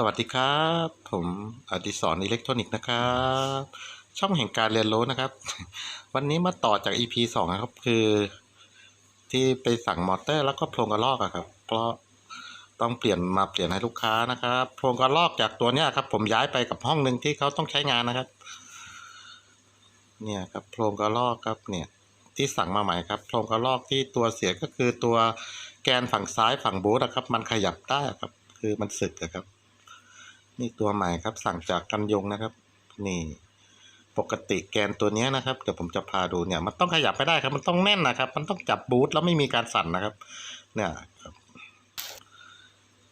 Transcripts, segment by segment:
สวัสดีครับ ผมอดิศรอิเล็กทรอนิกส์นะครับ ช่องแห่งการเรียนรู้นะครับ วันนี้มาต่อจาก EP สองนะครับ คือ ที่ไปสั่งมอเตอร์แล้วก็โพรงกระลอกอะครับ เพราะต้องเปลี่ยนมาเปลี่ยนให้ลูกค้านะครับโพรงกระลอกจากตัวเนี้ยครับ ผมย้ายไปกับห้องหนึ่งที่เขาต้องใช้งานนะครับ เนี่ยครับโพรงกระลอกครับเนี่ย ที่สั่งมาใหม่ครับโพรงกระลอกที่ตัวเสียก็คือตัวแกนฝั่งซ้ายฝั่งบูธนะครับ มันขยับได้ครับ คือมันสึกอะครับ นี่ตัวใหม่ครับสั่งจากกันยงนะครับ นี่ ปกติแกนตัวนี้นะครับเดี๋ยวผมจะพาดูเนี่ย มันต้องขยับไม่ได้ครับ มันต้องแน่นนะครับ มันต้องจับบูทแล้วไม่มีการสั่นนะครับ เนี่ยครับ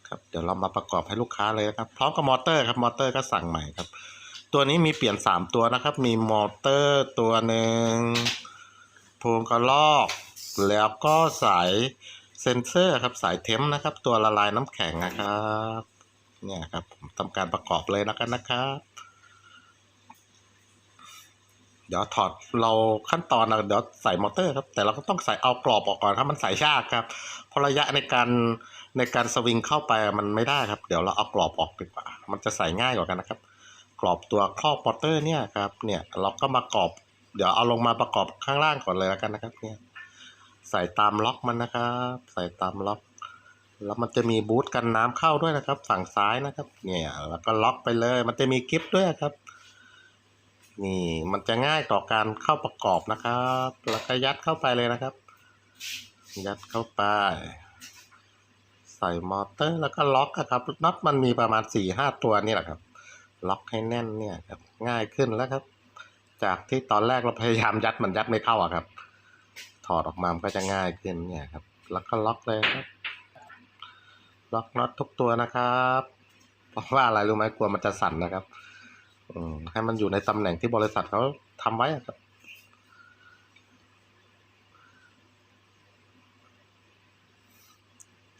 ครับเดี๋ยวเรามาประกอบให้ลูกค้าเลยนะครับ พร้อมกับมอเตอร์ครับมอเตอร์ก็สั่งใหม่ครับ ตัวนี้มีเปลี่ยนสามตัวนะครับ มีมอเตอร์ตัวหนึ่งพวงกระลอก แล้วก็สายเซนเซอร์ครับสายเทมนะครับ ตัวละลายน้ำแข็งนะครับ เนี่ยครับผมทำการประกอบเลยแล้วกันนะครับเดี๋ยวถอดเราขั้นตอนนะเดี๋ยวใส่มอเตอร์ครับ แต่เราก็ต้องใส่เอากรอบออกก่อนครับมันใส่ยากครับ เพราะระยะในการในการสวิงเข้าไปมันไม่ได้ครับ เดี๋ยวเราเอากรอบออกดีกว่า มันจะใส่ง่ายกว่ากันนะครับ กรอบตัวครอบมอเตอร์เนี่ยครับ เนี่ยเราก็มากรอบ เดี๋ยวเอาลงมาประกอบข้างล่างก่อนเลยแล้วกันนะครับ เนี่ย ใส่ตามล็อกมันนะครับ ใส่ตามล็อก แล้วมันจะมีบูทกันน้ำเข้าด้วยนะครับ ฝั่งซ้ายนะครับ เนี่ย แล้วก็ล็อกไปเลย มันจะมีกิฟต์ด้วยครับ นี่มันจะง่ายต่อการเข้าประกอบนะครับ แล้วก็ยัดเข้าไปเลยนะครับ ยัดเข้าไป ใส่มอเตอร์แล้วก็ล็อกอะครับน็อตมันมีประมาณสี่ห้าตัวนี่แหละครับ ล็อกให้แน่นเนี่ยครับ ง่ายขึ้นแล้วครับ จากที่ตอนแรกเราพยายามยัดมันยัดไม่เข้าอะครับ ถอดออกมามันก็จะง่ายขึ้นเนี่ยครับ แล้วก็ล็อกเลยครับ ล็อกน็อตทุกตัวนะครับเพราะว่าอะไรรู้ไหมกลัวมันจะสั่นนะครับอืมให้มันอยู่ในตำแหน่งที่บริษัทเขาทำไว้ครับ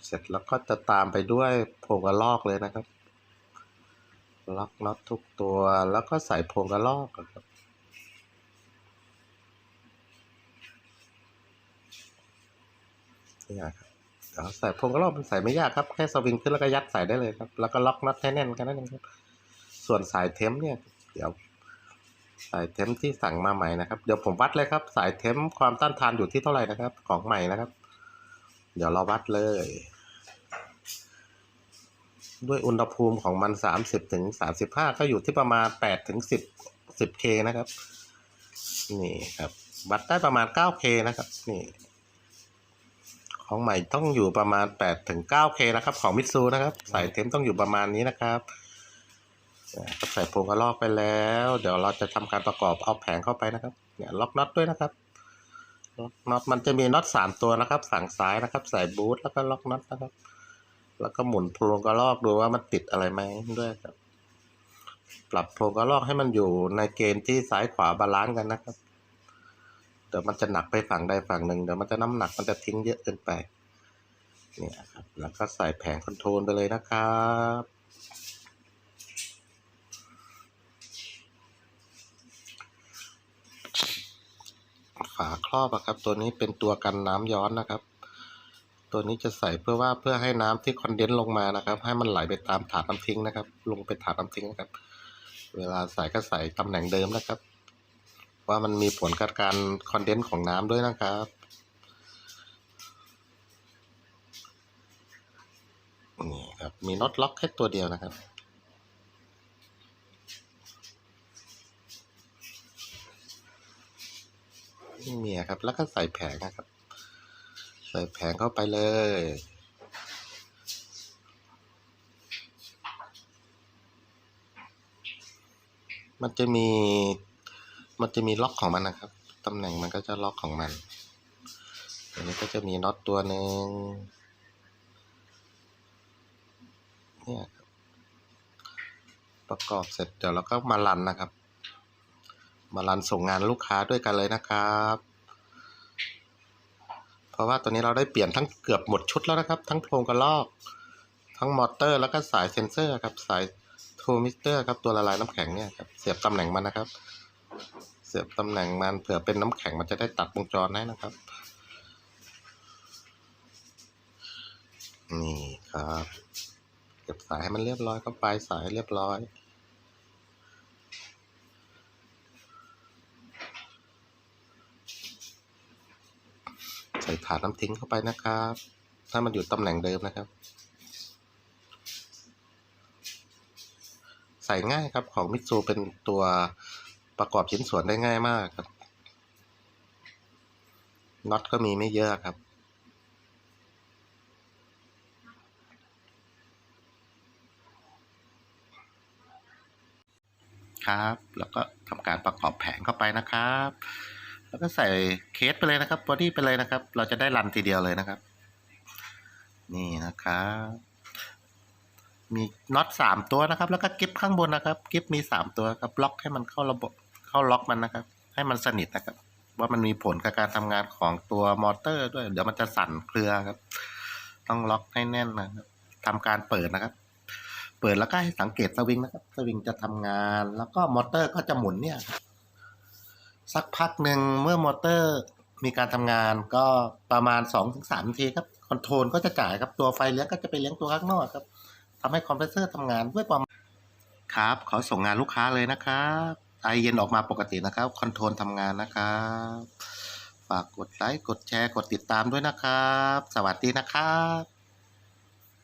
เสร็จแล้วก็จะตามไปด้วยโพรงกระลอกเลยนะครับ ล็อกน็อตทุกตัวแล้วก็ใส่โพรงกระลอกอะครับ นี่ครับ ใส่พรงกระลอกมันใส่ไม่ยากครับแค่สวิงขึ้นแล้วก็ยัดใส่ได้เลยครับ แล้วก็ล็อกน็อตให้แน่นกันนั่นเองครับ ส่วนสายเทมเนี่ย เดี๋ยว สายเทมที่สั่งมาใหม่นะครับ เดี๋ยวผมวัดเลยครับ สายเทมความต้านทานอยู่ที่เท่าไหร่นะครับ ของใหม่นะครับ เดี๋ยวเราวัดเลย ด้วยอุณหภูมิของมันสามสิบถึงสามสิบห้าก็อยู่ที่ประมาณแปดถึงสิบสิบเคนะครับ นี่ครับ วัดได้ประมาณเก้าเคนะครับ นี่ ของใหม่ต้องอยู่ประมาณแปดถึงเก้าเคนะครับ ของมิตซูนะครับ สายเทมต้องอยู่ประมาณนี้นะครับใส่โพรงกระลอกไปแล้ว เดี๋ยวเราจะทำการประกอบเอาแผงเข้าไปนะครับ เนี่ยล็อกน็อตด้วยนะครับล็อกน็อตมันจะมีน็อตสามตัวนะครับ ฝั่งซ้ายนะครับ ใส่บูทแล้วก็ล็อกน็อตนะครับ แล้วก็หมุนโพรงกระลอกดูว่ามันติดอะไรไหมด้วยครับ ปรับโพรงกระลอกให้มันอยู่ในเกณฑ์ที่ซ้ายขวาบาลานซ์กันนะครับ เดี๋ยวมันจะหนักไปฝั่งใดฝั่งหนึ่งเดี๋ยวมันจะน้ำหนักมันจะทิ้งเยอะเกินไปเนี่ยครับ แล้วก็ใส่แผงคอนโทรลไปเลยนะครับฝาครอบอะครับ ตัวนี้เป็นตัวกันน้ำย้อนนะครับ ตัวนี้จะใส่เพื่อว่าเพื่อให้น้ำที่คอนเดนซ์ลงมานะครับ ให้มันไหลไปตามถาดน้ำทิ้งนะครับ ลงไปถาดน้ำทิ้งนะครับ เวลาใส่ก็ใส่ตำแหน่งเดิมนะครับ ว่ามันมีผลกับการคอนเดนซ์ของน้ำด้วยนะครับ นี่ครับ มีน็อตล็อกแค่ตัวเดียวนะครับนี่มีอะครับ แล้วก็ใส่แผงนะครับ ใส่แผงเข้าไปเลยมันจะมี มันจะมีล็อกของมันนะครับ ตำแหน่งมันก็จะล็อกของมัน อันนี้ก็จะมีน็อตตัวหนึ่งเนี่ยประกอบเสร็จเดี๋ยวเราก็มารันนะครับ มารันส่งงานลูกค้าด้วยกันเลยนะครับ เพราะว่าตัวนี้เราได้เปลี่ยนทั้งเกือบหมดชุดแล้วนะครับ ทั้งโครงกระลอก ทั้งมอเตอร์แล้วก็สายเซนเซอร์ครับ สายโทมิสเตอร์ครับตัวละลายน้ำแข็งเนี่ยครับ เสียบตำแหน่งมันนะครับ สียบตำแหน่งมันเผื่อเป็นน้ำแข็งมันจะได้ตัดวงจรได้นะครับ นี่ครับเก็บสายให้มันเรียบร้อยก็ปลายสายเรียบร้อยใส่ถาดน้ำทิ้งเข้าไปนะครับ ถ้ามันอยู่ตำแหน่งเดิมนะครับ ใส่ง่ายครับของมิตซูเป็นตัว ประกอบชิ้นส่วนได้ง่ายมากครับน็อตก็มีไม่เยอะครับ ครับ แล้วก็ทำการประกอบแผงเข้าไปนะครับ แล้วก็ใส่เคสไปเลยนะครับบอดี้ไปเลยนะครับ เราจะได้รันทีเดียวเลยนะครับ นี่นะครับมีน็อตสามตัวนะครับ แล้วก็กิฟข้างบนนะครับ กิฟมีสามตัวครับ ล็อกให้มันเข้าระบบ เข้าล็อกมันนะครับ ให้มันสนิทนะครับ ว่ามันมีผลกับการทำงานของตัวมอเตอร์ด้วย เดี๋ยวมันจะสั่นเครือครับ ต้องล็อกให้แน่นนะครับทำการเปิดนะครับ เปิดแล้วก็ให้สังเกตสวิงนะครับ สวิงจะทำงาน แล้วก็มอเตอร์ก็จะหมุนเนี่ยครับสักพักหนึ่งเมื่อมอเตอร์มีการทำงานก็ประมาณ2อถึงสนาทีครับคอนโทรลก็จะจ่ายครับตัวไฟเลี้ยงก็จะไปเลี้ยงตัวข้างนอกครับทำให้คอมเพรสเซอร์ทำงานด้วยประมาณครับขอส่งงานลูกค้าเลยนะครับ ไอเย็นออกมาปกตินะครับ คอนโทรลทำงานนะครับ ฝากกดไลค์ กดแชร์ กดติดตามด้วยนะครับ สวัสดีนะครับ